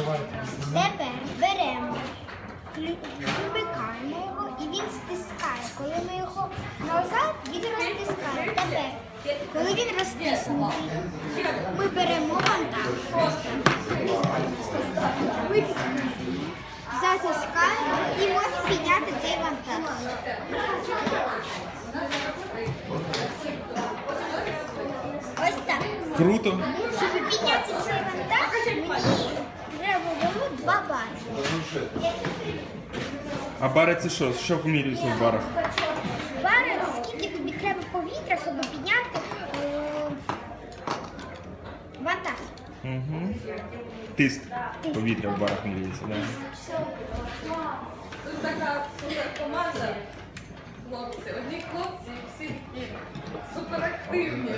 Тепер беремо, вмикаємо його і він стискає. Коли ми його назад, він розтискає. Тепер, коли він розтиснутий, ми беремо вантаж. Затискаємо і можемо підняти цей вантаж. Ось так. Круто. Щоб підняти цей вантаж, А бари це що? Що вимірюється в барах? Бари це скільки тобі треба повітря, щоб підняти е, вантаж. Угу. Тиск повітря в барах міряється, да. Тут така суперкоманда. Хлопці, одні хлопці всі такі суперактивні.